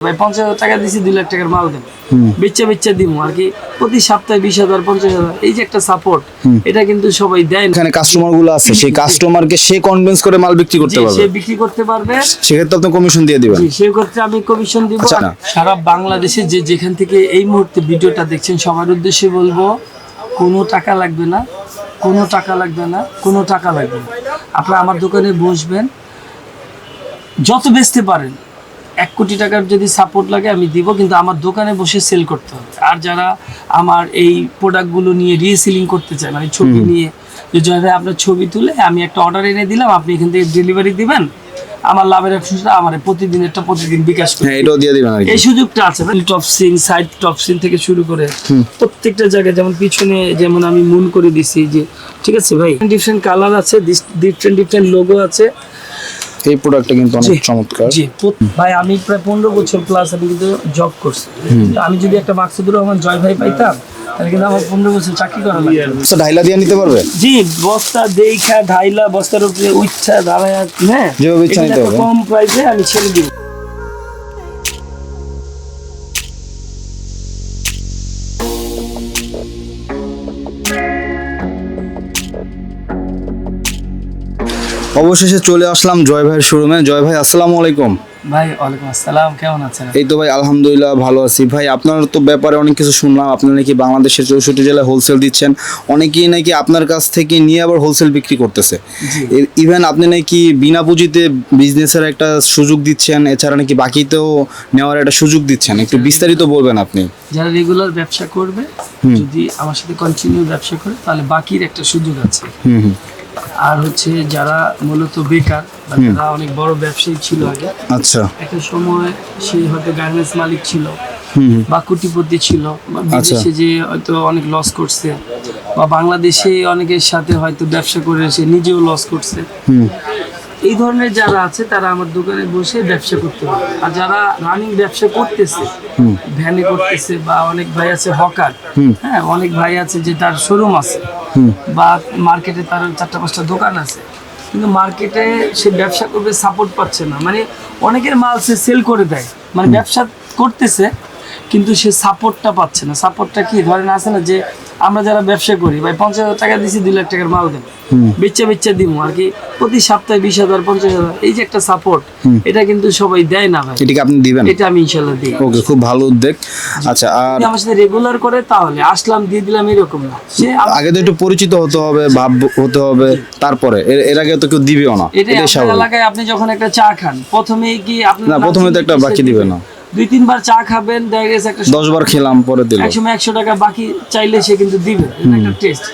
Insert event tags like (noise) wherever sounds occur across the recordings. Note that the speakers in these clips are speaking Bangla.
ভাই পঞ্চাশ হাজার টাকা দিছি দুই লাখ টাকার মাল দেন। বেচা বেচা দিব আর কি প্রতি সপ্তাহে বিশ হাজার পঞ্চাশ হাজার এই যে একটা সাপোর্ট এটা কিন্তু সবাই দেয় এখানে কাস্টমারগুলো আছে সেই কাস্টমারকে সে কনভিন্স করে মাল বিক্রি করতে পারবে। সে বিক্রি করতে পারবে। সেক্ষেত্রে আপনি কমিশন দিয়ে দিবেন। সেই ক্ষেত্রে আমি কমিশন দিব। আচ্ছা। সারা বাংলাদেশে যে যেখান থেকে এই মুহূর্তে ভিডিওটা দেখছেন সবার উদ্দেশ্যে বলব কোনো টাকা লাগবে না কোনো টাকা লাগবে না কোনো টাকা লাগবে না। আপনারা আমার দোকানে বসবেন যত বেচতে পারেন এক কোটি টাকার যদি সাপোর্ট লাগে আমি দিব কিন্তু আমার দোকানে বসে সেল করতে হবে। আর যারা আমার এই প্রোডাক্টগুলো নিয়ে রিসেলিং করতে চায় মানে ছবি নিয়ে যে জয় ভাই আপনার ছবি তুলে আমি একটা অর্ডার এনে দিলাম আপনি এখান থেকে ডেলিভারি দিবেন আমার লাভের অংশটা আমার প্রতিদিন একটা প্রতিদিন বিকাশ করে হ্যাঁ এটাও দিয়ে দিবেন এই সুযোগটা আছে টপ সিং সাইড টপ সিং থেকে শুরু করে প্রত্যেকটা জায়গায় যেমন পিছনে যেমন আমি মুন করে দিছি যে ঠিক আছে ভাই ডিফারেন্ট কালার আছে ডিফারেন্ট ডিফারেন্ট লোগো আছে এই প্রোডাক্টটা কিন্তু অনেক চমৎকার। জি ভাই আমি প্রায় পনেরো বছর প্লাস আমি কিন্তু জব করছি। আমি যদি একটা মাকসুদুর রহমান জয় ভাই পাইতাম তাহলে কিন্তু আমার পনেরো বছর চাকরি করা লাগতো। না। আচ্ছা ঢাইলা দিয়ে নিতে পারবে? জি বস্তা দেখা ঢাইলা বস্তার উপরে উচ্ছা দাঁড়ায় হ্যাঁ? যেভাবে ইচ্ছা নিতে। কম প্রাইসে আমি ছেড়ে দিব। অবশেষে চলে আসলাম জয় ভাইয়ের শোরুমে। জয় ভাই আসসালামু আলাইকুম। ভাই ওয়ালাইকুম আসসালাম কেমন আছেন এই তো ভাই আলহামদুলিল্লাহ ভালো আছি। ভাই আপনার তো ব্যাপারে অনেক কিছু শুনলাম। আপনি নাকি বাংলাদেশের চৌষট্টি জেলায় হোলসেল দিচ্ছেন। অনেকেই নাকি আপনার কাছ থেকে নিয়ে আবার হোলসেল বিক্রি করতেছে। ইভেন আপনি নাকি বিনা পুঁজিতে বিজনেসের একটা সুযোগ দিচ্ছেন এছাড়া নাকি বাকিতেও নেওয়ার একটা সুযোগ দিচ্ছেন। একটু বিস্তারিত বলবেন আপনি। যারা রেগুলার ব্যবসা করবে যদি আমার সাথে কন্টিনিউ ব্যবসা করে তাহলে বাকির একটা সুযোগ আছে। হুম। আর হচ্ছে যারা মূলত বেকার বা যারা অনেক বড় ব্যবসায়ী ছিল আগে আচ্ছা। একটা সময় সে হয়তো গার্মেন্টস মালিক ছিল বা কোটিপতি ছিল বা বিদেশে যে হয়তো অনেক লস করছে বা বাংলাদেশে অনেকের সাথে হয়তো ব্যবসা করে সে নিজেও লস করছে। হুম। এই ধরনের যারা আছে তারা আমার দোকানে বসে ব্যবসা করতে পারে। আর যারা রানিং ব্যবসা করতেছে ভ্যানে করতেছে বা অনেক ভাই আছে হকার হ্যাঁ অনেক ভাই আছে যে তার শোরুম আছে। বা মার্কেটে তার চারটা পাঁচটা দোকান আছে। কিন্তু মার্কেটে সে ব্যবসা করবে সাপোর্ট পাচ্ছে না। মানে অনেকের মাল সে সেল করে দেয়। মানে ব্যবসা করতেছে কিন্তু সে সাপোর্টটা পাচ্ছে না। সাপোর্টটা কি? ধরেন আছে না যে আমরা যারা ব্যবসা করি ভাই পঞ্চাশ হাজার টাকা দিছি দুই লাখ টাকার মাল দেন। বেচা বেচা দিব আর কি। প্রতি সপ্তাহে বিশ হাজার পঞ্চাশ হাজার এই যে একটা সাপোর্ট এটা কিন্তু সবাই দেয় না ভাই। এটিকে আপনি দিবেন? এটা আমি ইনশাল্লাহ দিই। ওকে খুব ভালো উদ্যোগ। আচ্ছা আর আমার সাথে রেগুলার করে তাহলে আসলাম দিয়ে দিলাম এরকম না। সে আগে তো একটু পরিচিত হতে হবে ভাব হতে হবে তারপরে। এর- আগে তো কেউ দিবেও না। এটা এলাকায় আপনি যখন একটা চা খান প্রথমেই কি আপনি না, প্রথমে তো একটা বাকি দিবে না। দুই তিনবার চা খাবেন দেখা গেছে একটা দশ বার খেলাম পরে দিল। এক সময় একশো টাকা বাকি চাইলে সে কিন্তু দিবে। একটা টেস্ট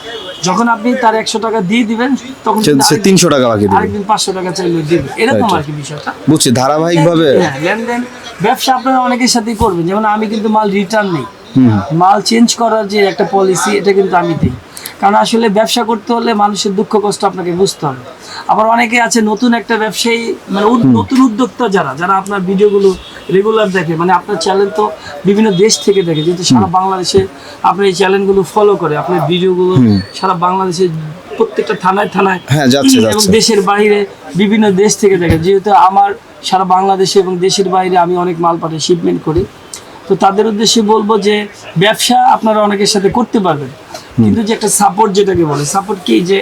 যখন আপনি তার একশো টাকা দিয়ে দিবেন তখন সে- তিনশো টাকা বাকি দিবে। আরেকদিন পাঁচশো টাকা চাইলে দিবে। এরকম আর কি বিষয়টা। বুঝছি ধারাবাহিক ভাবে হ্যাঁ, লেনদেন ব্যবসা আপনারা অনেকের সাথেই করবেন। যেমন আমি কিন্তু মাল রিটার্ন নেই। মাল চেঞ্জ করার যে একটা পলিসি এটা কিন্তু আমি দিই। কারণ আসলে ব্যবসা করতে হলে মানুষের দুঃখ কষ্ট আপনাকে বুঝতে হবে। আবার অনেকে আছে নতুন একটা ব্যবসায়ী মানে নতুন উদ্যোক্তা যারা যারা আপনার ভিডিওগুলো রেগুলার দেখে মানে আপনার চ্যানেল তো বিভিন্ন দেশ থেকে দেখে যেহেতু সারা বাংলাদেশে আপনার এই চ্যানেলগুলো ফলো করে আপনার ভিডিওগুলো সারা বাংলাদেশের প্রত্যেকটা থানায় থানায় হ্যাঁ, যাচ্ছে, এবং দেশের বাইরে বিভিন্ন দেশ থেকে দেখে যেহেতু আমার সারা বাংলাদেশে এবং দেশের বাইরে আমি অনেক মাল পাঠাই শিপমেন্ট করি। তো তাদের উদ্দেশ্যে বলব যে ব্যবসা আপনারা অনেকের সাথে করতে পারবেন। কিন্তু যে একটা সাপোর্ট যেটাকে বলে সাপোর্ট কি যে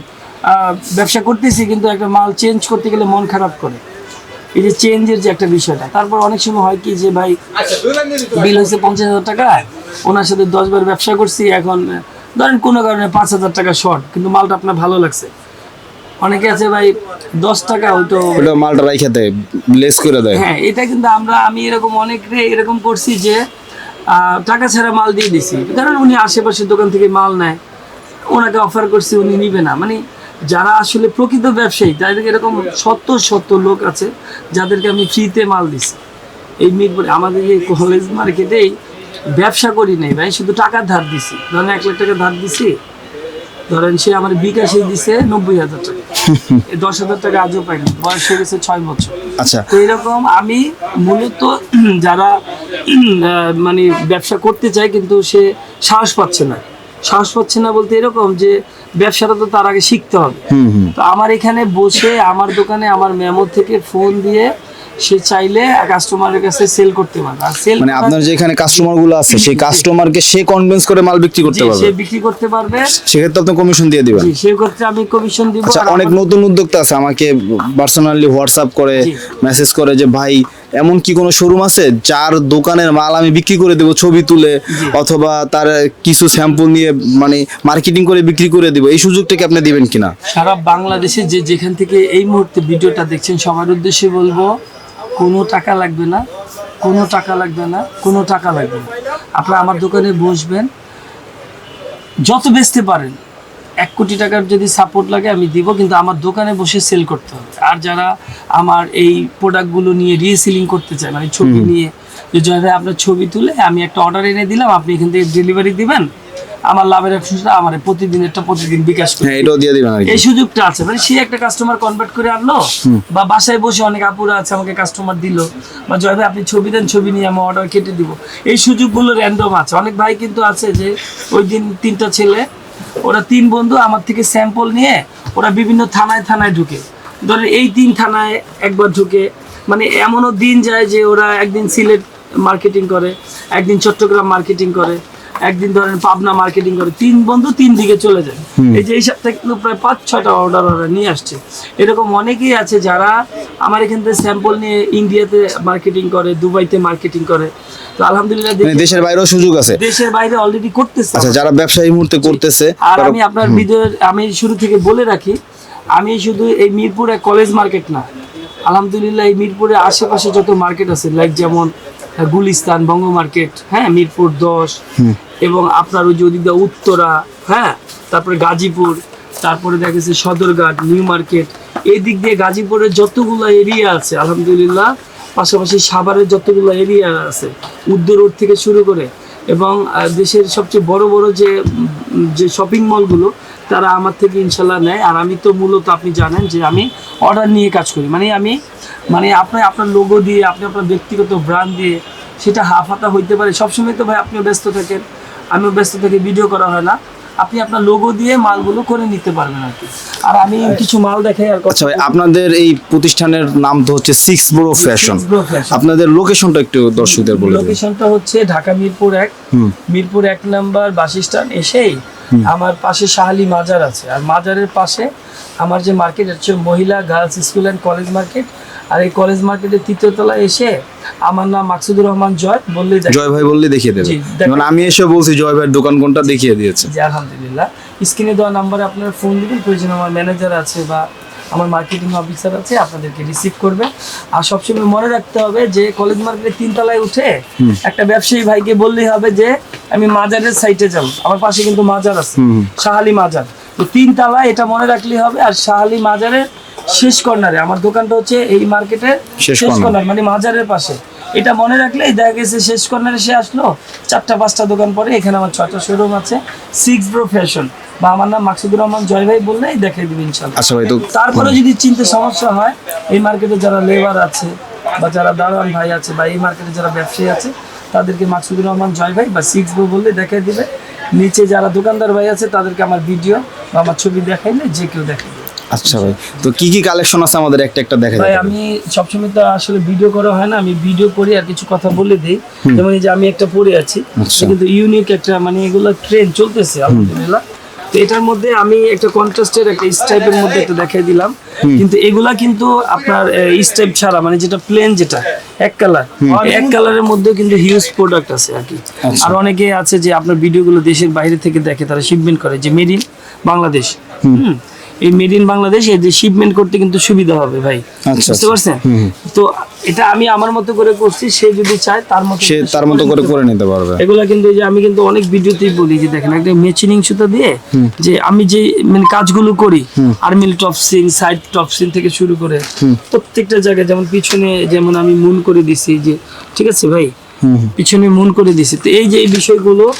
(clears throat) ব্যবসা করতেছি কিন্তু একটা মাল চেঞ্জ করতে গেলে মন খারাপ করে। এই যে চেঞ্জের যে একটা বিষয়টা। তারপর অনেক সময় হয় কি যে ভাই বিল হয়েছে পঞ্চাশ হাজার টাকা ওনার সাথে দশ বার ব্যবসা করছি এখন ধরেন কোনো কারণে পাঁচ হাজার টাকা শর্ট কিন্তু মালটা আপনার ভালো লাগছে। অনেকে আছে ভাই দশ টাকা হয়তো ওটা মালটা রাইখে দেয় লেস করে দেয়। হ্যাঁ এটা কিন্তু আমরা আমি এরকম অনেক এরকম করছি যে টাকা ছাড়া মাল দিয়ে দিছি। কারণ উনি আশেপাশের দোকান থেকে মাল নেয়, ওনাকে অফার করছে, উনি নিবে না। মানে যারা আসলে প্রকৃত ব্যবসায়ী তাদেরকে এরকম শত শত লোক আছে, যাদেরকে আমি ফ্রিতে মাল দিছি। এই মিরপুরে আমাদের এই কলেজ মার্কেটেই ব্যবসা করি নাই ভাই, শুধু টাকা ধার দিছি। ধরেন এক লাখ টাকা ধার দিছি ধরেন সে আমার বিকাশে দিছে নব্বই হাজার টাকা। দশ হাজার টাকা আজও পাইনি বয়স হয়ে গেছে ছয় বছর। আচ্ছা। তো এরকম আমি মূলত যারা মানে ব্যবসা করতে চায় কিন্তু সে সাহস পাচ্ছে না। সাহস পাচ্ছে না বলতে এরকম যে ব্যবসাটা তো তার আগে শিখতে হবে। হুম হুম। তো আমার এখানে বসে আমার দোকানে আমার মেমো থেকে ফোন দিয়ে সে চাইলে কাস্টমারের কাছে সেল করতে পারবে। আর সেল মানে আপনার যে এখানে কাস্টমারগুলো আছে সেই কাস্টমারকে সে কনভিন্স করে মাল বিক্রি করতে পারবে। সে বিক্রি করতে পারবে। সেক্ষেত্রে আপনি কমিশন দিয়ে দিবেন। জি সে ক্ষেত্রে আমি কমিশন দিব। আচ্ছা অনেক নতুন উদ্যোক্তা আছে আমাকে পার্সোনালি হোয়াটসঅ্যাপ করে মেসেজ করে যে ভাই এমন কি কোনো শোরুম আছে যার দোকানের মাল আমি বিক্রি করে দেবো ছবি তুলে অথবা তার কিছু স্যাম্পল নিয়ে মানে মার্কেটিং করে বিক্রি করে দেবো? এই সুযোগটা কি আপনি দিবেন কিনা? সারা বাংলাদেশে যে যেখান থেকে এই মুহূর্তে ভিডিওটা দেখছেন সবার উদ্দেশ্যে বলব কোনো টাকা লাগবে না কোনো টাকা লাগবে না কোনো টাকা লাগবে না। আপনারা আমার দোকানে বসবেন যত বেচতে পারেন এক কোটি টাকার যদি সাপোর্ট লাগে আমি দিব কিন্তু আমার দোকানে বসে সেল করতে হবে। আর যারা আমার এই প্রোডাক্টগুলো নিয়ে রিসেলিং করতে চায় মানে ছবি নিয়ে যে আপনার ছবি তুলে আমি একটা অর্ডার এনে দিলাম আপনি এখান থেকে ডেলিভারি দিবেন আমার লাভের অংশটা আমার প্রতিদিনেরটা প্রতিদিন বিকাশ করে হ্যাঁ এটাও দিয়ে দিবেন এই সুযোগটা আছে। মানে সে একটা কাস্টমার কনভার্ট করে আনলো বা বাসায় বসে অনেক আপুরা আছে আমাকে কাস্টমার দিল বা জয় ভাই আপনি ছবি দেন ছবি নিয়ে আমি অর্ডার কেটে দিব। এই সুযোগগুলো র্যান্ডম আছে। অনেক ভাই কিন্তু আছে যে ওই দিন তিনটা ছেলে ওরা তিন বন্ধু আমার থেকে স্যাম্পল নিয়ে ওরা বিভিন্ন থানায় থানায় ঢুকে। ধরেন এই তিন থানায় একবার ঢুকে মানে এমনও দিন যায় যে ওরা একদিন সিলেট মার্কেটিং করে একদিন চট্টগ্রাম মার্কেটিং করে একদিন ধরেন পাবনা মার্কেটিং করে তিন বন্ধু তিন দিকে চলে যায়। এই যে এই সপ্তাহে কিন্তু প্রায় পাঁচ ছটা অর্ডার ওরা নিয়ে আসছে। এরকম অনেকেই আছে যারা আমার এখান থেকে স্যাম্পল নিয়ে ইন্ডিয়াতে মার্কেটিং করে দুবাইতে মার্কেটিং করে। তো আলহামদুলিল্লাহ মানে দেশের বাইরেও সুযোগ আছে। দেশের বাইরে অলরেডি করতেছে। আচ্ছা যারা ব্যবসা এই মুহূর্তে করতেছে আর আমি আপনার ভিডিওর আমি শুরু থেকে বলে রাখি আমি শুধু এই মিরপুর এক কলেজ মার্কেট না আলহামদুলিল্লাহ এই মিরপুরের আশেপাশে যত মার্কেট আছে লাইক যেমন গুলিস্তান বঙ্গ মার্কেট হ্যাঁ মিরপুর দশ এবং আপনার ওই যে ওদিকে উত্তরা হ্যাঁ তারপরে গাজীপুর তারপরে দেখা গেছে সদরঘাট নিউ মার্কেট। এই দিক দিয়ে গাজীপুরের যতগুলো এরিয়া আছে আলহামদুলিল্লাহ পাশাপাশি সাভারের যতগুলো এরিয়া আছে উত্তর রোড থেকে শুরু করে এবং দেশের সবচেয়ে বড় বড় যে যে শপিং মলগুলো তারা আমার থেকে ইনশাল্লাহ নেয়। আর আমি তো মূলত আপনি জানেন যে আমি অর্ডার নিয়ে কাজ করি। মানে আমি মানে আপনি আপনার লোগো দিয়ে আপনি আপনার ব্যক্তিগত ব্র্যান্ড দিয়ে সেটা হাফ হাতা হইতে পারে। সবসময় তো ভাই আপনিও ব্যস্ত থাকেন আমিও ব্যস্ত থাকি ভিডিও করা হয় না। আপনি আপনার লোগো দিয়ে মালগুলো করে নিতে পারবেন আর কি। আর আমি কিছু মাল দেখাই আর আচ্ছা ভাই আপনাদের এই প্রতিষ্ঠানের নাম তো হচ্ছে সিক্স ব্রো ফ্যাশন আপনাদের লোকেশনটা একটু দর্শকদের বলে লোকেশনটা হচ্ছে ঢাকা মিরপুর এক মিরপুর এক নাম্বার বাস স্ট্যান্ড এসেই আমার পাশে শাহালি মাজার আছে। আর মাজারের পাশে আমার যে মার্কেট হচ্ছে মহিলা girls school and college market আর এই কলেজ মার্কেটের তৃতীয় তলায় এসে আমার নাম মাকসুদুর রহমান জয় বললেই জয় ভাই বললে দেখিয়ে দেবে। জি, আমি এসে বলছি জয় ভাইয়ের দোকান কোনটা দেখিয়ে দিয়েছে। যে আলহামদুলিল্লাহ। স্ক্রিনে দেওয়া নাম্বারে আপনারা ফোন দিবেন। প্রয়োজন আমার ম্যানেজার আছে বা আমার মার্কেটিং অফিসার আছে আপনাদেরকে রিসিভ করবে। আর সবসময় মনে রাখতে হবে যে কলেজ মার্কেটের তিনতলায় উঠে একটা ব্যবসায়ী ভাইকে বললেই হবে যে আমি মাজারের সাইটে যাব। আমার পাশে কিন্তু মাজার আছে। শাহালি মাজার। তো তিন তলায় এটা মনে রাখলেই হবে আর শাহালি মাজারের শেষ কর্নারে আমার দোকানটা হচ্ছে এই মার্কেটের শেষ কর্নার। মানে মাজারের পাশে। এটা মনে রাখলেই দেখা গেছে শেষ কর্নারে সে আসলো চারটা পাঁচটা দোকান পরে এখানে আমার ছয়টা শোরুম আছে সিক্স ব্রো ফ্যাশন বা আমার নাম মাকসুদুর রহমান জয় ভাই বললেই দেখাই দিবেন ইনশাল্লাহ আচ্ছা তারপরে যদি চিনতে সমস্যা হয় এই মার্কেটে যারা লেবার আছে বা যারা দারোয়ান ভাই আছে বা এই মার্কেটে যারা ব্যবসায়ী আছে তাদেরকে মাকসুদুর রহমান জয় ভাই বা সিক্স বউ বললে দেখাই দিবে। নিচে যারা দোকানদার ভাই আছে তাদেরকে আমার ভিডিও বা আমার ছবি দেখাইলে যে কেউ দেখাই আচ্ছা ভাই তো কি কি কালেকশন আছে আমাদের? একটা একটা দেখা ভাই আমি সবসময় তো আসলে ভিডিও করা হয় না আমি ভিডিও করি আর কিছু কথা বলে দিই। যেমন এই যে আমি একটা পরে আছি আচ্ছা। কিন্তু ইউনিক একটা মানে এগুলো ট্রেন চলতেছে আলহামদুলিল্লাহ। তো এটার মধ্যে আমি একটা কন্ট্রাস্টের একটা স্টাইপের মধ্যে একটা দেখাই দিলাম। কিন্তু এগুলা কিন্তু আপনার স্টাইপ ছাড়া মানে যেটা প্লেন যেটা এক কালার এক কালারের মধ্যে কিন্তু হিউজ প্রোডাক্ট আছে আর কি। আচ্ছা। আর অনেকে আছে যে আপনার ভিডিওগুলো দেশের বাইরে থেকে দেখে তারা শিপমেন্ট করে যে মেড ইন বাংলাদেশ। হুম। এই মেড ইন বাংলাদেশ এই যে শিপমেন্ট করতে কিন্তু সুবিধা হবে ভাই। আচ্ছা, বুঝতে পারছেন? তো এটা আমি আমার মতো করে করছি সে যদি চায় তার মতো সে তার মতো করে করে নিতে পারবে। এগুলা কিন্তু এই যে আমি কিন্তু অনেক ভিডিওতেই বলি যে দেখেন একটা মেচিনিং সুতা দিয়ে যে আমি যে মানে কাজগুলো করি আর্মিল টপসিং সাইড টপসিং থেকে শুরু করে প্রত্যেকটা জায়গায় যেমন পিছনে যেমন আমি মুন করে দিছি যে ঠিক আছে ভাই। পিছনে মুন করে দিছি। তো এই যে এই বিষয়গুলো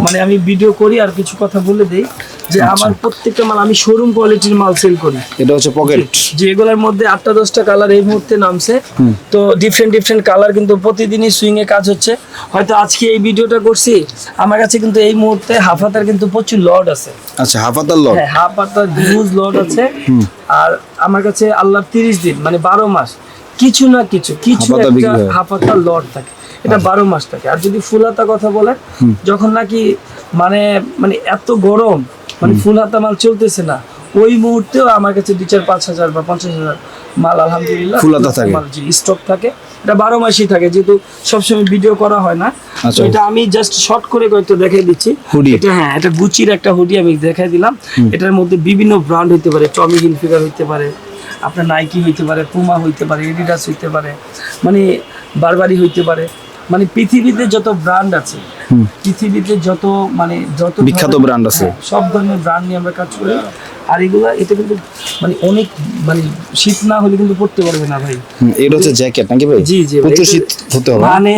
মানে আমি ভিডিও করি আর কিছু কথা বলে দেই। যে আচ্ছা। আমার প্রত্যেকটা মাল আমি শোরুম কোয়ালিটির মাল সেল করি। এটা হচ্ছে পকেট যে এগুলোর মধ্যে আটটা দশটা কালার এই মুহূর্তে নামছে। তো ডিফারেন্ট ডিফারেন্ট কালার কিন্তু প্রতিদিনই সুইং এ কাজ হচ্ছে। হয়তো আজকে এই ভিডিওটা করছি আমার কাছে কিন্তু এই মুহূর্তে হাফ হাতার কিন্তু প্রচুর লড আছে। আচ্ছা হাফাতার লক হ্যাঁ হাফ হাতার হিউজ লড আছে আর আমার কাছে আল্লাহ তিরিশ দিন মানে বারো মাস কিছু না কিছু কিছু একটা বিক্রি হয়। লট থাকে। এটা বারো মাস থাকে। আর যদি ফুল হাতা কথা বলে যখন নাকি মানে মানে এত গরম মানে ফুল হাতা মাল চলতেছে না। ওই মুহূর্তেও আমার কাছে দুই চার পাঁচ হাজার বা পঞ্চাশ হাজার মাল আলহামদুলিল্লাহ ফুল হাতা থাকে। স্টক থাকে। এটা বারো মাসই থাকে যেহেতু সবসময় ভিডিও করা হয় না। আচ্ছা। এটা আমি জাস্ট শর্ট করে কয়েকটা দেখাই দিচ্ছি। এটা হ্যাঁ এটা গুচির একটা হুডি আমি দেখাই দিলাম। এটার মধ্যে বিভিন্ন ব্র্যান্ড হইতে পারে টমি হিলফিগার হইতে পারে আপনার নাইকি হইতে পারে পুমা হইতে পারে এডিডাস হইতে পারে মানে বারবারি হইতে পারে। মানে পৃথিবীতে যত ব্র্যান্ড আছে পৃথিবীতে যত মানে যত বিখ্যাত brand আছে। হ্যাঁ, সব ধরনের ব্র্যান্ড নিয়ে আমরা কাজ করি। আর এগুলা এটা কিন্তু মানে অনেক মানে শীত না হলে কিন্তু পড়তে পারবে না ভাই। এটা হচ্ছে জ্যাকেট নাকি ভাই? জি জি প্রচুর শীত হতে হবে। মানে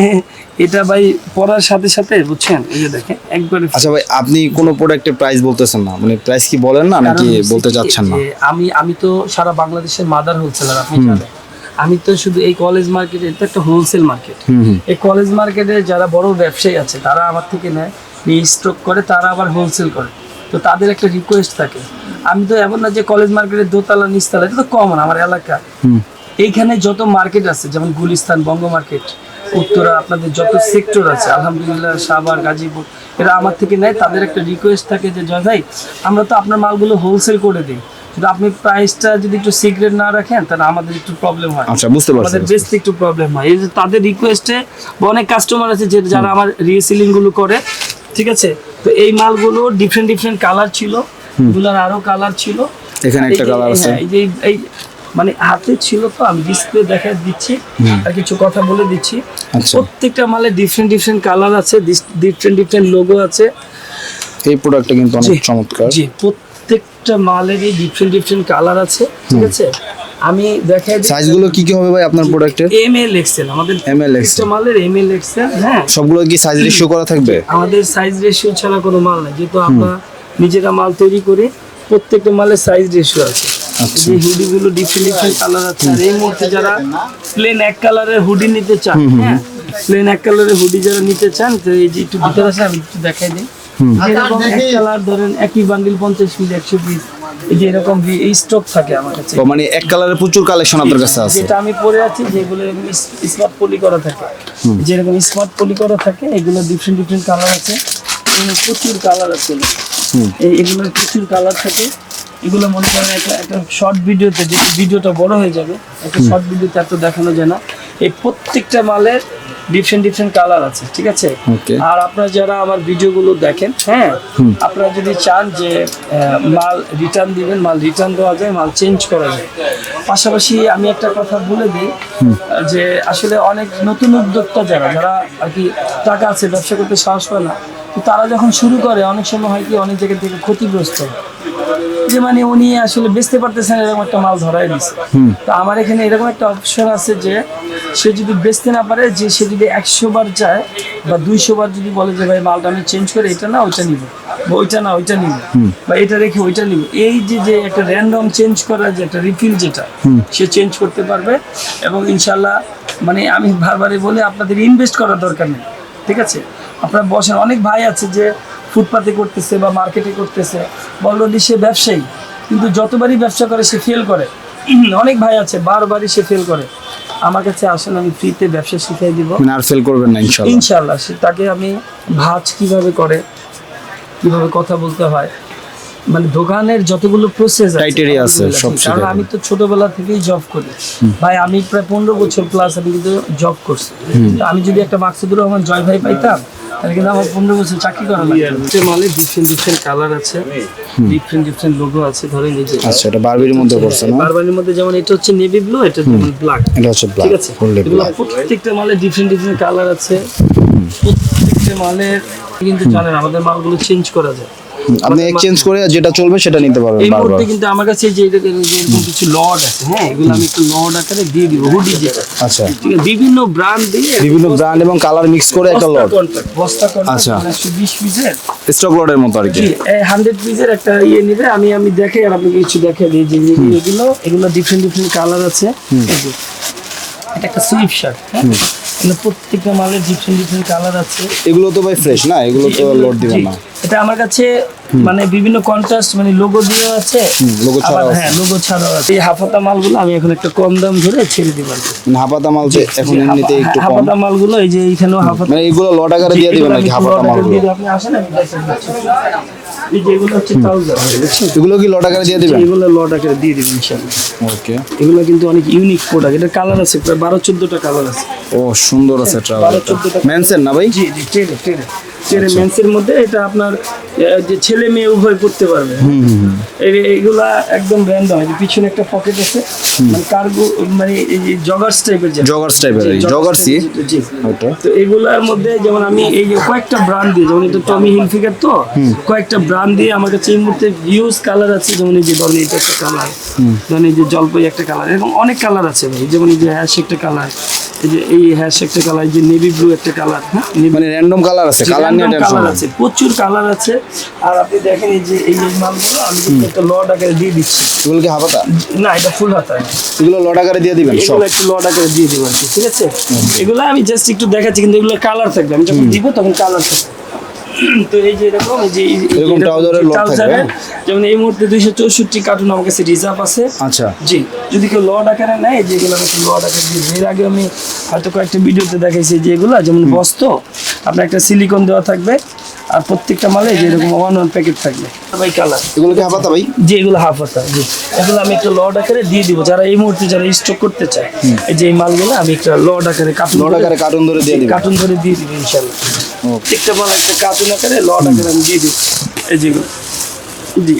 এটা ভাই পরার সাথে সাথে বুঝছেন? এই যে দেখেন একবারে আচ্ছা ভাই আপনি কোনো প্রোডাক্টের প্রাইস বলতেছেন না। মানে প্রাইস কি বলেন না নাকি বলতে কি চাচ্ছেন না? আমি আমি তো সারা বাংলাদেশের মাদার হোলসেলার আপনি জানেন। আমি তো শুধু এই কলেজ মার্কেটে এটা একটা হোলসেল মার্কেট এই কলেজ মার্কেটে যারা বড় ব্যবসায়ী আছে তারা আমার থেকে নেয় নিয়ে স্টক করে তারা আবার হোলসেল করে। তো তাদের একটা রিকোয়েস্ট থাকে। আমি তো এমন না যে কলেজ মার্কেটের দোতলা নিচতলা এটা তো কমন আমার এলাকা। এইখানে যত মার্কেট আছে যেমন গুলিস্তান বঙ্গ মার্কেট উত্তরা আপনাদের যত সেক্টর আছে আলহামদুলিল্লাহ সাভার গাজীপুর এরা আমার থেকে নেয়। তাদের একটা রিকোয়েস্ট থাকে যে জয় ভাই আমরা তো আপনার মালগুলো হোলসেল করে দিই। আপনি প্রাইসটা যদি একটু সিক্রেট না রাখেন তাহলে আমাদের একটু প্রবলেম হয়। আচ্ছা বুঝতে পারছি আমাদের বেচতে একটু প্রবলেম হয়। এই যে তাদের রিকোয়েস্টে অনেক কাস্টমার আছে যে যারা আমার রিসেলিংগুলো করে ঠিক আছে? তো এই মালগুলো ডিফারেন্ট ডিফারেন্ট কালার ছিল এগুলোর আরও কালার ছিল। এখানে একটা কালার আছে। হ্যাঁ, এই যে এই মানে হাতে ছিল তো আমি ডিসপ্লে দেখা দিচ্ছি আর কিছু কথা বলে দিচ্ছি। আচ্ছা। প্রত্যেকটা মালে ডিফারেন্ট ডিফারেন্ট কালার আছে ডিফারেন্ট ডিফারেন্ট লোগো আছে। এই প্রোডাক্টটা কিন্তু অনেক চমৎকার। জি প্রত্যেকটা মালেরই ডিফারেন্ট ডিফারেন্ট কালার আছে ঠিক আছে? আমি দেখাই সাইজগুলো কি কি হবে ভাই আপনার প্রোডাক্টের এম এল এক্সেল আমাদের ML Excel। প্রত্যেকটা মালের এম এল এক্সেল হ্যাঁ। সবগুলো কি সাইজ রেশিও করা থাকবে? আমাদের সাইজ রেশিও ছাড়া কোনো মাল নাই যেহেতু আমরা নিজেরা মাল তৈরি করি প্রত্যেকটা মালের সাইজ রেশিও আছে। আচ্ছা। যে হুডি গুলো ডিফারেন্ট ডিফারেন্ট কালার আছে। আর এই মুহূর্তে যারা প্লেন এক কালারের হুডি নিতে চান হ্যাঁ প্লেন এক কালারের হুডি যারা নিতে চান তো এই যে একটু ভিতরে আছে আমি একটু দেখাই দিই। কালার ধরেন একই বান্ডিল পঞ্চাশ পিস একশো পিস এই যে এরকম এই স্টক থাকে আমার কাছে। মানে এক কালারের প্রচুর কালেকশন আপনার কাছে আছে। যেটা আমি পরে আছি যেগুলো স্মার্ট পলি করা থাকে। যেরকম স্মার্ট পলি করা থাকে এগুলো ডিফারেন্ট ডিফারেন্ট কালার আছে। প্রচুর কালার আছে এই এগুলোর প্রচুর কালার থাকে। এগুলো মনে করেন একটা একটা শর্ট ভিডিওতে ভিডিওটা বড় হয়ে যাবে একটা শর্ট ভিডিওতে এত দেখানো যায় না। এই প্রত্যেকটা মালের ডিফারেন্ট ডিফারেন্ট কালার আছে ঠিক আছে? আর আপনারা যারা আমার ভিডিওগুলো দেখেন হ্যাঁ আপনারা যদি চান যে মাল রিটার্ন দিবেন মাল রিটার্ন দেওয়া যায় মাল চেঞ্জ করা যায়। পাশাপাশি আমি একটা কথা বলে দিই যে আসলে অনেক নতুন উদ্যোক্তা যারা যারা আর কি টাকা আছে ব্যবসা করতে সাহস পায় না তারা যখন শুরু করে অনেক সময় হয় কি অনেক জায়গা থেকে ক্ষতিগ্রস্ত যে মানে উনি আসলে বেচতে পারতেছেন এরকম একটা মাল ধরাই দিচ্ছে তো আমার এখানে এরকম একটা অপশন আছে যে সে যদি বেচতে না পারে যে সে যদি একশো বার যায় বা দুইশো বার যদি বলে যে ভাই মালটা আমি চেঞ্জ করে এটা না ওইটা নিব। বা ওইটা না ওইটা নিব। বা এটা রেখে ওইটা নিব। এই যে যে একটা র্যান্ডম চেঞ্জ করা যে একটা রিফিল যেটা সে চেঞ্জ করতে পারবে এবং ইনশাল্লাহ মানে আমি বারবারই বলি আপনাদের ইনভেস্ট করার দরকার নেই। ঠিক আছে? আপনার বসেন অনেক ভাই আছে যে ফুটপাতে করতেছে বা মার্কেটে করতেছে অলরেডি সে ব্যবসায়ী। কিন্তু যতবারই ব্যবসা করে সে ফেল করে। (clears throat) অনেক ভাই আছে বারবারই সে ফেল করে। আমার কাছে আসেন আমি ফ্রিতে ব্যবসা শিখিয়ে দিব। আর ফেল করবেন না ইনশাল্লাহ। ইনশাল্লাহ সে তাকে আমি ভাজ কীভাবে করে কীভাবে কথা বলতে হয় মানে দোকানের যতগুলো প্রসেস Criteria আছে, সব কারণ আমি তো ছোটবেলা থেকেই জব করি। ভাই আমি প্রায় পনেরো বছর প্লাস আমি কিন্তু জব করছি। আমি যদি একটা মাকসুদুর রহমান জয় ভাই পাইতাম তাহলে কিন্তু আমার পনেরো বছর চাকরি করা লাগতো। মানে ডিফারেন্ট ডিফারেন্ট কালার আছে। ডিফারেন্ট ডিফারেন্ট লোগো আছে ধরেন এই যে। আচ্ছা এটা বারবির মধ্যে করছে না? বারবারির মধ্যে যেমন এটা হচ্ছে নেভি ব্লু এটা যেমন ব্ল্যাক এটা হচ্ছে ব্ল্যাক ঠিক আছে? এগুলো প্রত্যেকটা মালে ডিফারেন্ট ডিফারেন্ট কালার আছে। প্রত্যেকটা মালের কিন্তু জানেন আমাদের মালগুলো চেঞ্জ করা যায়। আপনি এক্সচেঞ্জ করে যেটা চলবে সেটা নিতে পারবেন এই মুহূর্তে কিন্তু আমার কাছে যে এরকম যে কিছু লড আছে হ্যাঁ এগুলো আমি একটু লড আকারে দিয়ে দিব হুডি যেটা আচ্ছা। বিভিন্ন ব্র্যান্ড দিয়ে বিভিন্ন ব্র্যান্ড এবং কালার মিক্স করে একটা কন্ট্রাক্ট বস্তা আচ্ছা। কন্ট্রাক্ট একশো বিশ পিসের। স্টক লটের মতো আর কি। জি হান্ড্রেড পিসের একটা ইয়ে নিবে আমি আমি দেখে আর আপনাকে কিছু দেখে দিই যে যে এগুলো এগুলো ডিফারেন্ট ডিফারেন্ট কালার আছে। এটা একটা স্লিপ শার্ট হ্যাঁ এগুলো প্রত্যেকটা মালের ডিফারেন্ট ডিফারেন্ট কালার আছে। এগুলো তো ভাই ফ্রেশ না? এগুলো তো এগুলো- লোড দিবেন না। এটা আমার কাছে মানে বিভিন্ন কন্ট্রাস্ট মানে লোগো দিয়ে আছে। আবার ছাড়াও হ্যাঁ লোগো ছাড়াও আছে। এই হাফাতা মালগুলো আমি এখন একটা কম দাম ধরে ছেড়ে দিব। মানে হাফাতা মাল যে এখন এমনিতে একটু কম। হাফাতা মালগুলো এই যে এইখানেও হাফাতা মানে এইগুলো লট আকারে দিয়ে দিবেন নাকি হাফাতা মালগুলো? আপনি আসেন আমি এই যে এগুলো হচ্ছে? এগুলো কি লট আকারে দিয়ে দিবেন? এগুলো লট আকারে দিয়ে দিবেন ইনশাআল্লাহ। ওকে এগুলো কিন্তু অনেক ইউনিক প্রোডাক্ট এটা কালার আছে প্রায় বারো চোদ্দটা কালার আছে। ও সুন্দর আছে বারো ট্রাভেল মেনসেন না ভাই? জি জি টেরে মেন্সের মধ্যে এটা আপনার যে ছেলে মেয়ে উভয় পড়তে পারবে। এইগুলা একদম ব্র্যান্ড হয় পিছনে একটা পকেট আছে মানে কার্গো মানে এই জগার্স টাইপের জগার্স টাইপের জগার্সি তো এগুলার মধ্যে যেমন আমি এই যে কয়েকটা ব্র্যান্ড দিয়ে যেমন এটা টমি হিলফিগার তো কয়েকটা ব্র্যান্ড দিয়ে আমার কাছে এই মুহূর্তে ভিউজ কালার আছে যেমন এই যে ধরেন এটা একটা কালার ধরেন এই যে জলপাই একটা কালার এরকম অনেক কালার আছে ভাই যেমন এই যে হ্যাশ একটা কালার এই যে এই হ্যাশ একটা কালার যে নেভি ব্লু একটা কালার হ্যাঁ? মানে র্যান্ডম কালার আছে কালার কালার আছে প্রচুর কালার আছে। আর আপনি দেখেন এই যে এই মালগুলো আমি কিন্তু একটা লড আকারে দিয়ে দিচ্ছি। এগুলো কি হাফাতা না এটা ফুল হাতা। এগুলো লট আকারে দিয়ে দিবেন সব। এগুলো একটু লড আকারে দিয়ে দেবো আর কি, ঠিক আছে? এগুলো আমি জাস্ট একটু দেখাচ্ছি কিন্তু এগুলো কালার থাকবে। আমি যখন দিব তখন কালার থাকবে। তো এই যে এরকম যে থাকবে, হ্যাঁ? যেমন এই মুহূর্তে দুইশো চৌষট্টি কার্টুন আমার কাছে রিজার্ভ আছে। আচ্ছা। জি যদি কেউ লড আকারে নেয় যেগুলো আমি একটু লড আকারে দিয়ে। এর আগে আমি হয়তো কয়েকটা ভিডিওতে দেখাইছি যেগুলো যেমন বস্ত আপনার একটা সিলিকন দেওয়া থাকবে আর প্রত্যেকটা মালে যে এরকম ওয়ান ওয়ান প্যাকেট থাকবে। ভাই কালার এগুলো কি হাফাতা ভাই? যে এগুলো হাফ হাতা জি। এগুলো আমি একটা লড আকারে দিয়ে দিব যারা এই মুহূর্তে যারা স্টক করতে চায় এই যে এই মালগুলো আমি একটা লড আকারে কার্টুন লট আকারে কার্টুন ধরে দিয়ে দিবেন কার্টুন ধরে দিয়ে দিব ইনশাল্লাহ Okay. প্রত্যেকটা মাল একটা কার্টুন আকারে লড আকারে আমি দিয়ে দিব। এই যেগুলো জি।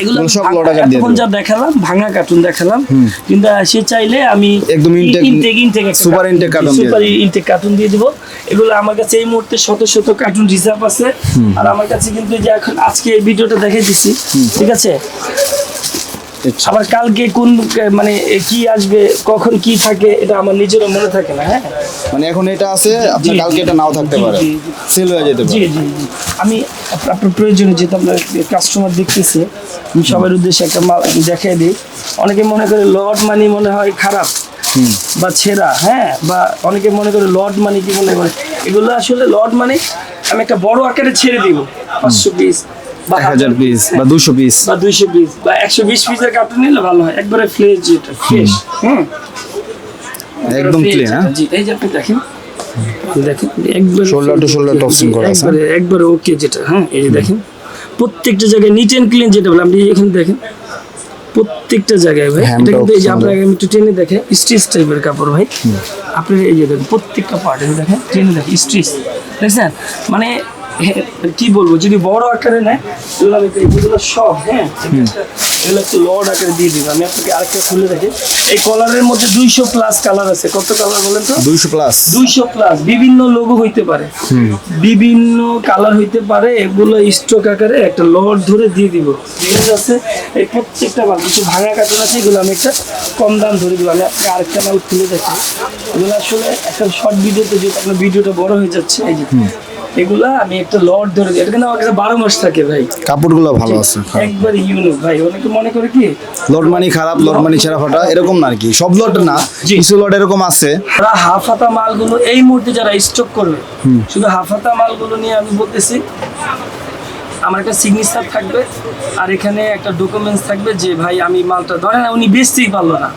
এগুলো সব ভাঙা- দিয়ে যা দেখালাম ভাঙা কার্টুন দেখালাম। কিন্তু সে চাইলে আমি একদম intact intact super intact carton দিয়ে দিব। এগুলো আমার কাছে এই মুহূর্তে শত শত কার্টুন রিজার্ভ আছে। আর আমার কাছে কিন্তু যে এখন আজকে এই ভিডিওটা দেখাই দিছি ঠিক আছে? আচ্ছা। আবার কালকে কোন মানে কি আসবে কখন কি থাকে এটা আমার নিজেরও মনে থাকে না হ্যাঁ? মানে এখন এটা আছে আপনার কালকে এটা নাও থাকতে পারে। সেল হয়ে যেতে পারে। জি জি। আমি আপনার প্রয়োজনে যেহেতু আপনার কাস্টমার দেখতেছে আমি সবার উদ্দেশ্যে একটা মাল দেখাই দিই। অনেকে মনে করে লট মানি মনে হয় খারাপ বা ছেঁড়া হ্যাঁ বা অনেকে মনে করে লট মানি কি মনে করে? এগুলো আসলে লট মানে আমি একটা বড় আকারে ছেড়ে দিব পাঁচশো পিস বা হাজার পিস বা দুশো পিস বা দুইশো পিস বা একশো বিশ পিসের কার্টুন নিলে ভালো হয় একবারে ফ্রেশ যেটা ফ্রেশ হুম। একদম হ্যাঁ। জি এই যে আপনি দেখেন। দেখেন একবার to shoulder toxin করা আছে। একবারে একবারে ওকে যেটা হ্যাঁ এই দেখেন প্রত্যেকটা জায়গায় নিট অ্যান্ড ক্লিন যেটা বলে আপনি এখানে দেখেন প্রত্যেকটা জায়গায় ভাই এটা কিন্তু এই যে আপনাকে আমি একটু টেনে দেখে স্ট্রিচ টাইপের কাপড় ভাই আপনি এই যে দেখেন প্রত্যেকটা পার্ট দেখেন টেনে দেখেন স্ট্রিচ দেখছেন? মানে কি বলব যদি বড় আকারে নেয় এগুলো আমি এগুলো সব হ্যাঁ? এগুলো একটু লড আকারে দিয়ে দিব। আমি আপনাকে আরেকটা খুলে দেখি। এই কলারের মধ্যে দুইশো প্লাস কালার আছে। কত কালার বলেন তো? দুইশো প্লাস দুইশো প্লাস বিভিন্ন লোগো হইতে পারে। বিভিন্ন কালার হইতে পারে। এগুলো স্টক আকারে একটা লট ধরে দিয়ে দিব। ঠিক আছে। এই প্রত্যেকটা মাল কিছু ভাঙা কার্টুন আছে এগুলো আমি একটা কম দাম ধরে দিব। আমি আপনাকে আরেকটা মাল খুলে দেখি। এগুলো আসলে একটা শর্ট ভিডিওতে যেহেতু আপনার ভিডিওটা বড় হয়ে যাচ্ছে এই যে এগুলা আমি একটা লট ধরে দিই। এটা কিন্তু আমার কাছে বারো মাস থাকে ভাই। কাপড়গুলো ভালো আছে একবার ইউনিক ভাই। অনেকে মনে করে কি লট মানি খারাপ লট মানি ছেঁড়া ফাটা এরকম না আর কি। সব লট না কিছু লট এরকম আছে। তারা হাফ হাতা মালগুলো এই মুহূর্তে যারা স্টক করবে শুধু হাফ হাতা মালগুলো নিয়ে আমি বলতেছি আমার একটা সিগনেচার থাকবে আর এখানে একটা ডকুমেন্টস থাকবে যে ভাই আমি মালটা ধরেন উনি বেচতেই পারল না।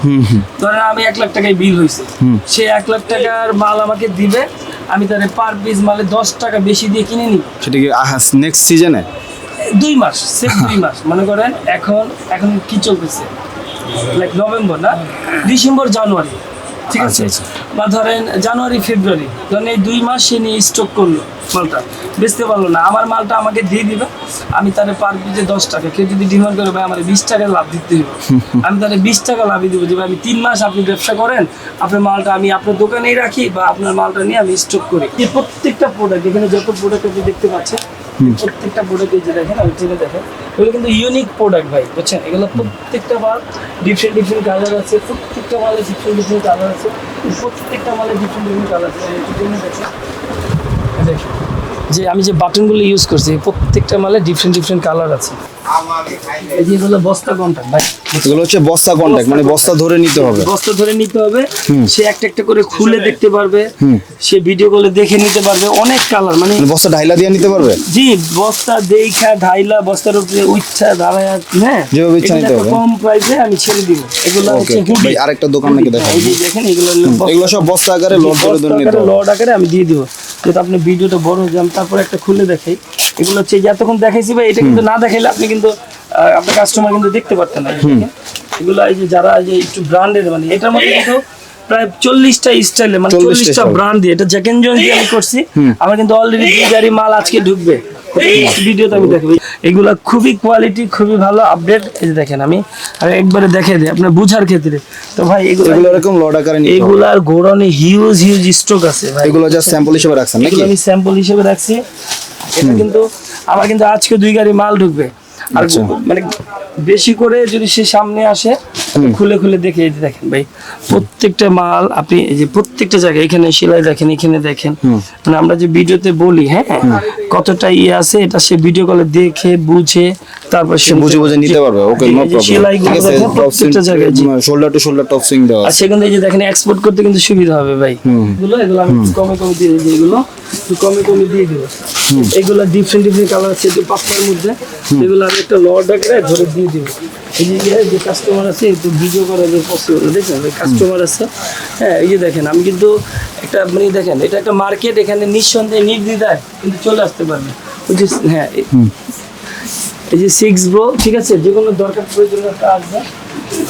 ধরেন আমি এক লাখ টাকায় বিল হয়েছে সে এক লাখ টাকার মাল আমাকে দিবে আমি তাহলে পার পিস মালে দশ টাকা বেশি দিয়ে কিনে নিব। সেটা কি নেক্সট সিজনে দুই মাস সেম দুই মাস। মনে করেন এখন এখন কি চলতেছে? লাইক নভেম্বর না? ডিসেম্বর জানুয়ারি ঠিক আছে? আচ্ছা, বা ধরেন জানুয়ারি ফেব্রুয়ারি ধরেন এই দুই মাস সে নিয়ে স্টক করল মালটা। বেচতে পারল না। আমার মালটা আমাকে দিয়ে দিবে। আমি তাহলে পার পিজে দশ টাকা। কেউ যদি ডিমান্ড করে ভাই আমার বিশ টাকা লাভ দিতে হবে (laughs) আমি তাহলে বিশ টাকা লাভই দিব যে ভাই আমি তিন মাস আপনি ব্যবসা করেন। আপনার মালটা আমি আপনার দোকানেই রাখি বা আপনার মালটা নিয়ে আমি স্টক করি। এই প্রত্যেকটা প্রোডাক্ট এখানে যত প্রোডাক্ট আপনি দেখতে পাচ্ছেন প্রত্যেকটা প্রোডাক্ট এই যে দেখেন, আমি চিনে দেখেন। এগুলো কিন্তু ইউনিক প্রোডাক্ট ভাই, বুঝছেন? এগুলো প্রত্যেকটা মাল ডিফারেন্ট ডিফারেন্ট কালার আছে, প্রত্যেকটা মালে ডিফারেন্ট ডিফারেন্ট কালার আছে, প্রত্যেকটা মালে ডিফারেন্ট ডিফারেন্ট কালার আছে। দেখেন। যে আমি যে বাটনগুলো ইউজ করছি প্রত্যেকটা মালে ডিফারেন্ট ডিফারেন্ট কালার আছে। এই হলো বস্তা কন্ট্যাক্ট ভাই। এগুলো হচ্ছে বস্তা কন্ট্যাক্ট মানে বস্তা ধরে নিতে হবে। বস্তা ধরে নিতে হবে। সে একটা একটা করে খুলে দেখতে পারবে। সে ভিডিও কলে দেখে নিতে পারবে। অনেক কালার মানে মানে বস্তা ঢাইলা দিয়ে নিতে পারবে? জি বস্তা দেখা ঢাইলা বস্তার উপরে উচ্ছা দাঁড়ায় হ্যাঁ। যেভাবে ইচ্ছা নিতে হবে। কম প্রাইসে আমি ছেড়ে দিব। এগুলো হচ্ছে হুডি আরেকটা দোকান নাকি দেখাবো এই যে দেখেন এগুলো এগুলো সব বস্তা আকারে লোড করে ধরে নিতে হবে। লড আকারে আমি দিয়ে দিব। যেহেতু আপনি ভিডিওটা বড় হয়ে যান তারপরে একটা খুলে দেখাই। এগুলো হচ্ছে যে এতক্ষণ দেখাইছি ভাই এটা কিন্তু না দেখাইলে আপনি কিন্তু আহ, আপনার কাস্টমার কিন্তু দেখতে পারতেন না। এগুলো এই যে যারা এই যে একটু ব্র্যান্ডের মানে এটার মধ্যে কিন্তু প্রায় চল্লিশটা স্টাইলে মানে চল্লিশটা। ব্র্যান্ড দিয়ে। এটা জ্যাকেন জোন দিয়ে আমি করছি। আমার কিন্তু অলরেডি দুই গাড়ি মাল আজকে ঢুকবে। ভিডিওতে আমি দেখাবো। এগুলা খুবই কোয়ালিটি খুবই ভালো আপডেট এই দেখেন আমি আর একবারে দেখে দিই আপনার বুঝার ক্ষেত্রে। তো ভাই এগুলো এগুলো এরকম লোড আকারে নিতে এগুলার গোড়নে হিউজ হিউজ স্টক আছে ভাই। এগুলো জাস্ট স্যাম্পল হিসেবে রাখছেন নাকি? আমি স্যাম্পল হিসেবে রাখছি। এটা কিন্তু আমার কিন্তু আজকে দুই গাড়ি মাল ঢুকবে। আর আচ্ছা। মানে বেশি করে যদি সে সামনে আসে খুলে খুলে দেখে এই দেখেন ভাই প্রত্যেকটা মাল আপনি এই যে প্রত্যেকটা জায়গায় এখানে সেলাই দেখেন এখানে দেখেন। মানে আমরা যে ভিডিওতে বলি হ্যাঁ? কতটা ইয়ে আছে এটা সে ভিডিও কলে দেখে বুঝে তারপর সে বুঝে বুঝে নিতে পারবে ওকে নো প্রবলেম প্রত্যেকটা জায়গায় shoulder to shoulder top swing দেওয়া আর আছে। সেখানে এই যে দেখেন এক্সপোর্ট করতে কিন্তু সুবিধা হবে ভাই। এগুলো এগুলো আমি কমে কমে দিয়ে দিই এগুলো। কমে কমে দিয়ে দেবো এগুলো ডিফারেন্ট ডিফারেন্ট কালার আছে একটু পাতলার মধ্যে। এগুলো আমি একটা লড আকারে ধরে দিয়ে দিব এই যে ইয়ে, যে কাস্টমার আছে একটু ভিডিও করা যে পসিবল দেখেন কাস্টমার আছে। হ্যাঁ এই যে দেখেন আমি কিন্তু একটা মানে দেখেন এটা একটা মার্কেট এখানে নিঃসন্দেহে নির্দ্বিধায় কিন্তু চলে আসতে পারবে। ওই যে হ্যাঁ এই- যে সিক্স ব্রো ঠিক আছে? যে কোনো দরকার প্রয়োজনীয় একটা আসবে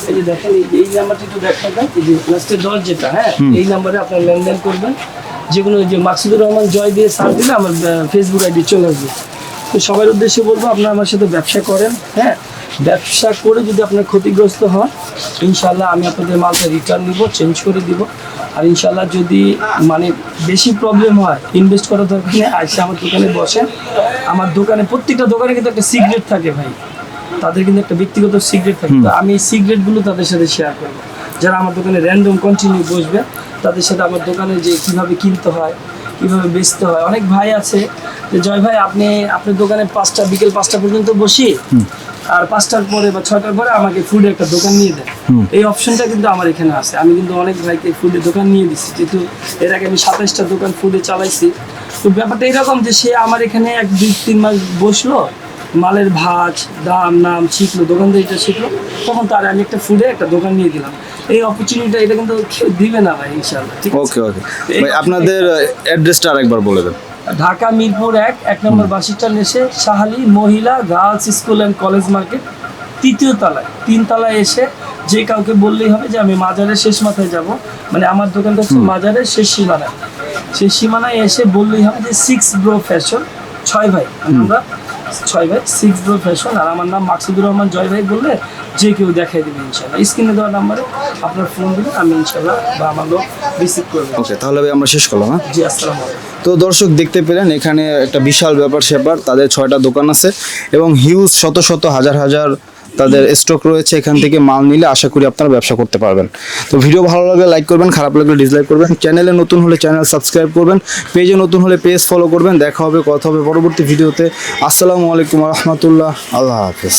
এই যে দেখেন এই নাম্বারটা একটু দেখা দেন। এই যে লাস্টের দশ যেটা হ্যাঁ? এই নাম্বারে আপনার লেনদেন করবেন। যে কোনো যে মাকসুদুর রহমান জয় দিয়ে সার্চ দিলে আমার ফেসবুক আইডি চলে আসবে। তো সবার উদ্দেশ্যে বলব আপনারা আমার সাথে ব্যবসা করেন হ্যাঁ? ব্যবসা করে যদি আপনার ক্ষতিগ্রস্ত হন ইনশাল্লাহ আমি আপনাদের মালটা রিটার্ন নিব চেঞ্জ করে দিব। আর ইনশাল্লাহ যদি মানে বেশি প্রবলেম হয় ইনভেস্ট করার দরকার নেই আসে আমার দোকানে বসেন। আমার দোকানে প্রত্যেকটা দোকানে কিন্তু একটা সিগারেট থাকে ভাই। তাদের কিন্তু একটা ব্যক্তিগত সিগারেট থাকে। তো আমি এই সিগারেটগুলো তাদের সাথে শেয়ার করব। যারা আমার দোকানে র্যান্ডম কন্টিনিউ বসবে তাদের সাথে আমার দোকানে যে কীভাবে কিনতে হয় কীভাবে বেচতে হয় অনেক ভাই আছে। যে জয় ভাই আপনি আপনার দোকানে পাঁচটা বিকেল পাঁচটা পর্যন্ত বসি। আর পাঁচটার পরে বা ছয়টার পরে আমাকে ফুডের একটা দোকান নিয়ে দেয়। এই অপশনটা কিন্তু আমার এখানে আছে। আমি কিন্তু অনেক ভাইকে ফুডের দোকান নিয়ে দিচ্ছি যেহেতু এর আগে আমি সাতাইশটা দোকান ফুডে চালাইছি। তো ব্যাপারটা এরকম যে সে আমার এখানে এক দুই তিন মাস বসল মালের ভাজ দাম নাম শিখলো দোকানদারিটা শিখলো তখন তার আমি একটা ফুডে একটা দোকান নিয়ে দিলাম। এই অপরচুনিটিটা এটা কিন্তু দিবে না ভাই ইনশাল্লাহ ঠিক আছে? ওকে ওকে ভাই আপনাদের অ্যাড্রেসটা আরেকবার বলে দেন। ঢাকা মিরপুর এক এক নম্বর বাসিস্টান এসে সাহালি মহিলা girls school and college market তৃতীয় তলায় তিন তলায় এসে যে কাউকে বললেই হবে যে আমি মাজারের শেষ মাথায় যাব। মানে আমার দোকানটা হচ্ছে মাজারের শেষ সীমানায়। সেই সীমানায় এসে বললেই হবে যে সিক্স ব্রো ফ্যাশন ছয় ভাই। আমরা ছয় ভাই সিক্স ডোর ফ্যাশন আর আমার নাম মাকসুদুর রহমান জয় ভাই বললে যে কেউ দেখাই দেবে ইনশাল্লাহ স্ক্রিনে দেওয়ার নাম্বারে আপনার ফোন দিলে আমি ইনশাল্লাহ বা আমার লোক রিসিভ করব ওকে তাহলে ভাই আমরা শেষ করলাম হ্যাঁ? জি আসসালাম তো দর্শক দেখতে পেলেন এখানে একটা বিশাল ব্যাপার স্যাপার তাদের ছয়টা দোকান আছে এবং হিউজ শত শত হাজার হাজার তাদের স্টক রয়েছে, এখান থেকে মাল নিলে আশা করি আপনারা ব্যবসা করতে পারবেন। তো ভিডিও ভালো লাগলে লাইক করবেন, খারাপ লাগলে ডিসলাইক করবেন। চ্যানেলে নতুন হলে চ্যানেল সাবস্ক্রাইব করবেন পেজে নতুন হলে পেজ ফলো করবেন। দেখা হবে, কথা হবে পরবর্তী ভিডিওতে আসসালামু আলাইকুম রহমতুল্লাহ। আল্লাহ হাফেজ।